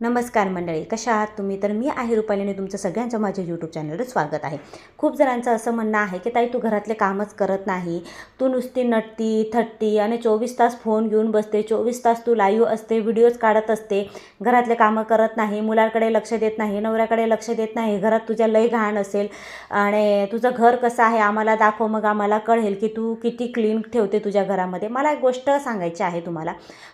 नमस्कार मंडळी कशा आहात तुम्ही? तर मी आहे रुपालीने तुमचं सगळ्यांचं माझ्या यूट्यूब चॅनलवर स्वागत आहे. खूप जणांचं असं म्हणणं आहे की ताई तू घरातले कामच करत नाही. तू नुसती नटती थटती आणि चोवीस तास फोन घेऊन बसते. चोवीस तास तू लाईव्ह असते व्हिडिओज काढत असते. घरातले कामं करत नाही मुलांकडे लक्ष देत नाही नवऱ्याकडे लक्ष देत नाही. घरात तुझ्या लय घाण असेल आणि तुझं घर कसं आहे आम्हाला दाखव मग. आम्हाला कळेल की तू किती क्लीन ठेवते तुझ्या घरामध्ये. मला एक गोष्ट सांगायची आहे तुम्हाला.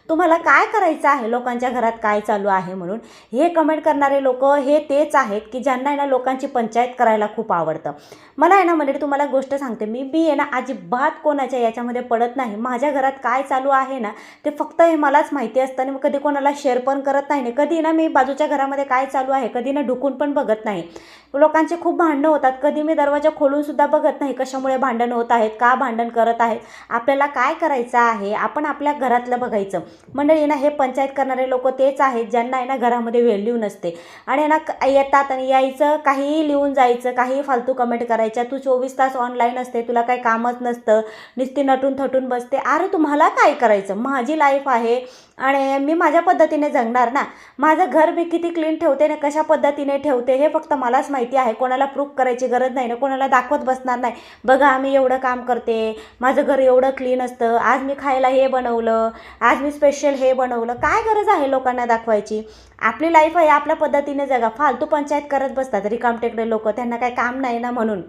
तुम्हाला काय करायचं आहे? लोकांच्या घरात काय चालू आहे म्हणून? हे कमेंट करणारे लोक हे तेच आहेत की ज्यांना आहे ना लोकांची पंचायत करायला खूप आवडतं. मला आहे ना म्हणजे तुम्हाला गोष्ट सांगते. मी बी आहे ना अजिबात कोणाच्या याच्यामध्ये पडत नाही. माझ्या घरात काय चालू आहे ना ते फक्त हे मलाच माहिती असतं आणि मग कधी कोणाला शेअर पण करत नाही ना कधी ना मी बाजूच्या घरामध्ये काय चालू आहे कधी ना ढुकून पण बघत नाही. लोकांचे खूप भांडणं होतात. कधी मी दरवाजा खोलूनसुद्धा बघत नाही कशामुळे भांडण होत आहेत का भांडण करत आहेत आपल्याला काय करायचं आहे आपण आपल्या घरातलं बघायचं. मंडळी ना हे पंचायत करणारे लोक तेच आहेत ज्यांना आहे ना घरामध्ये व्हॅल्यू नसते. आणि ना येतात आणि यायचं काहीही लिहून जायचं काहीही फालतू कमेंट करायच्या तू चोवीस तास ऑनलाईन असते तुला काही कामच नसतं नुसती नटून थटून बसते. अरे तुम्हाला काय करायचं? माझी लाईफ आहे आणि मी माझ्या पद्धतीने जगणार ना? माझं घर मी किती क्लीन ठेवते ना कशा पद्धतीने ठेवते हे फक्त मलाच माहिती आहे. कोणाला प्रूफ करायची गरज नाही ना? कोणाला दाखवत बसणार नाही. बघा आम्ही एवढं काम करते माझं घर एवढं क्लीन असतं आज मी खायला हे बनवलं आज मी स्पेशल हे बनवलं. काय गरज आहे लोकांना दाखवायची? आपली लाईफ आहे आपल्या पद्धतीने जगा. फालतू पंचायत करत बसतात. रिकामटेकडे लोक. त्यांना काही काम नाही ना म्हणून.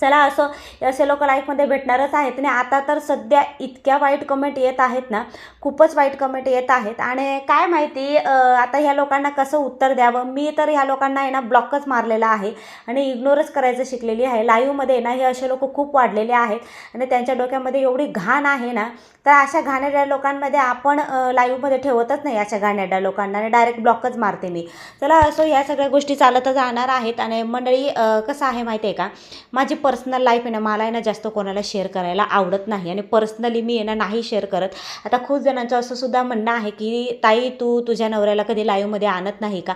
चला असं असे लोक लाईफमध्ये भेटणारच आहेत. आणि आता तर सध्या इतक्या वाईट कमेंट येत आहेत ना खूपच वाईट कमेंट येत आहेत. आणि काय माहिती आता ह्या लोकांना कसं उत्तर द्यावं? मी तर ह्या लोकांना आहे ना ब्लॉकच मारलेला आहे. आणि इग्नोरच करायचं शिकलेली आहे. लाईव्हमध्ये ना हे असे लोक खूप वाढलेले आहेत. आणि त्यांच्या डोक्यामध्ये एवढी घाण आहे ना तर अशा घाणेरड्या लोकांमध्ये आपण लाईव्हमध्ये ठेवतच नाही अशा घाणेड्या लोकांना. आणि डायरेक्ट ब्लॉकच मारते मी. चला असो ह्या सगळ्या गोष्टी चालतच राहणार आहेत. आणि मंडळी कसं आहे माहिती आहे का? माझी पर्सनल लाईफ आहे ना मला आहे ना जास्त कोणाला शेअर करायला आवडत नाही. आणि पर्सनली मी आहे ना नाही शेअर करत. आता खूप जणांचं असं सुद्धा म्हणणं आहे की ताई तू तुझ्या नवऱ्याला कधी लाईव्हमध्ये आणत नाही का?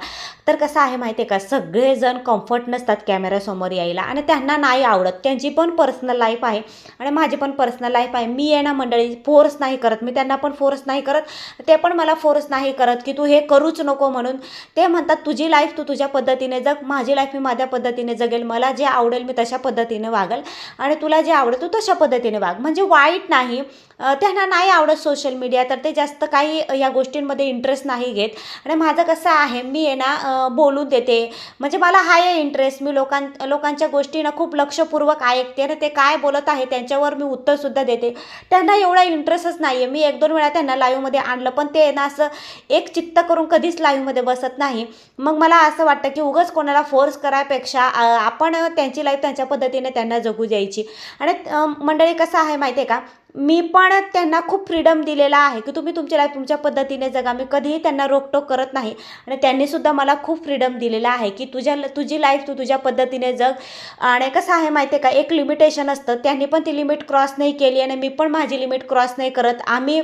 तर कसं आहे माहिती आहे का सगळेजण कम्फर्ट नसतात कॅमेऱ्यासमोर यायला. आणि त्यांना नाही आवडत. त्यांची पण पर्सनल लाईफ आहे. आणि माझी पण पर्सनल लाईफ आहे. मी आहे ना मंडळी फोर्स नाही करत. मी त्यांना पण फोर्स नाही करत. ते पण मला फोर्स नाही करत की तू हे करूच नको म्हणून. ते म्हणतात तुझी लाईफ तू तुझ्या पद्धतीने जग. माझी लाईफ मी माझ्या पद्धतीने जगेल. मला जे आवडेल मी तशा पद्धतीने वागल. आणि तुला जे आवडेल तू तशा पद्धतीने वाग. म्हणजे वाईट नाही. त्यांना नाही आवडत सोशल मीडिया तर ते जास्त काही या गोष्टींमध्ये इंटरेस्ट नाही घेत. आणि माझं कसं आहे मी आहे ना बोलून देते. म्हणजे मला हाय इंटरेस्ट मी लोकां लोकांच्या गोष्टींना खूप लक्षपूर्वक ऐकते. आणि ते काय बोलत आहे त्यांच्यावर मी उत्तरसुद्धा देते. त्यांना एवढा इंटरेस्टच नाही आहे मी एक दोन वेळा त्यांना लाईव्हमध्ये आणलं. पण ते ना असं एक चित्त करून कधीच लाईव्हमध्ये बसत नाही. मग मला असं वाटतं की उगाच कोणाला फोर्स करायपेक्षा आपण त्यांची लाईफ त्यांच्या पद्धतीने त्यांना जगू द्यायची. आणि मंडळी कसं आहे माहिती आहे का? मी पण त्यांना खूप फ्रीडम दिलेला आहे की तुम्ही तुमची लाईफ तुमच्या पद्धतीने जगा. मी कधीही त्यांना रोकटोक करत नाही. आणि त्यांनीसुद्धा मला खूप फ्रीडम दिलेला आहे की तुझ्या तुझी लाईफ तू तुझ्या पद्धतीने जग. आणि कसं आहे माहिती आहे का? एक लिमिटेशन असतं. त्यांनी पण ती लिमिट क्रॉस नाही केली आणि मी पण माझी लिमिट क्रॉस नाही करत. आम्ही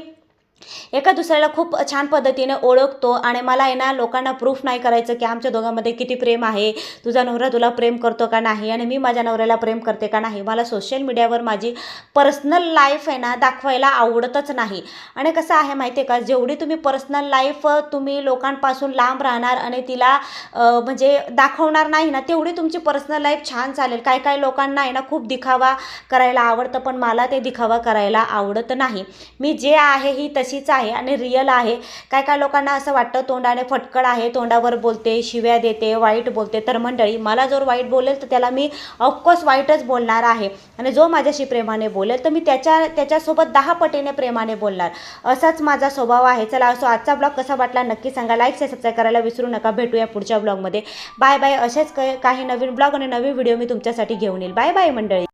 एका दुसऱ्याला खूप छान पद्धतीने ओळखतो आणि मला आहे ना लोकांना प्रूफ नाही करायचं की आमच्या दोघांमध्ये किती प्रेम आहे तुझा नवरा तुला प्रेम करतो का नाही आणि मी माझ्या नवऱ्याला प्रेम करते का नाही मला सोशल मीडियावर माझी पर्सनल लाईफ आहे ना दाखवायला आवडतच नाही. आणि कसं आहे माहिती आहे का जेवढी तुम्ही पर्सनल लाईफ तुम्ही लोकांपासून लांब राहणार आणि तिला म्हणजे दाखवणार नाही ना तेवढी तुमची पर्सनल लाईफ छान चालेल. काय काय लोकांना आहे ना खूप दिखावा करायला आवडतं पण मला ते दिखावा करायला आवडत नाही. मी जे आहे ही तशी तशीच आहे आणि रिअल आहे. काय काय लोकांना असं वाटतं तोंडाने फटकड आहे तोंडावर बोलते शिव्या देते वाईट बोलते. तर मंडळी मला जर वाईट बोलेल तर त्याला मी ऑफकोर्स वाईटच बोलणार आहे. आणि जो माझ्याशी प्रेमाने बोलेल तर मी त्याच्या त्याच्यासोबत दहा पटीने प्रेमाने बोलणार. असाच माझा स्वभाव आहे. चला असो आजचा ब्लॉग कसा वाटला नक्की सांगा. लाईक से सबस्क्राईब करायला विसरू नका. भेटूया पुढच्या ब्लॉगमध्ये बाय बाय असेच काही काही नवीन ब्लॉग आणि नवीन व्हिडिओ मी तुमच्यासाठी घेऊन येईल. बाय बाय मंडळी.